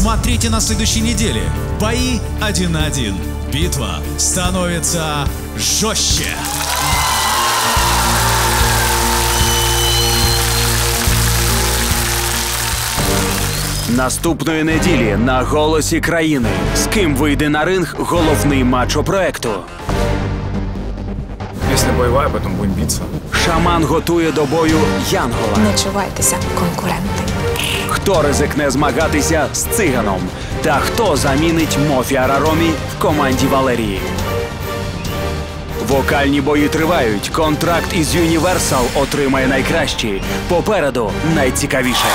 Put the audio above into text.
Смотрите на следующей неделе. Бои 1 на 1. Битва становится жестче. Наступної неділі на голосі країни. З ким вийде на ринг головний мачо проекту. Если боевая, потом будем биться. Шаман готує до бою Янгола. Не чувайтеся, конкуренти. Хто ризикне змагатися з циганом? Та хто замінить Мофі Араромі в команді Валерії? Вокальні бої тривають. Контракт із Universal отримає найкращі. Попереду найцікавіше.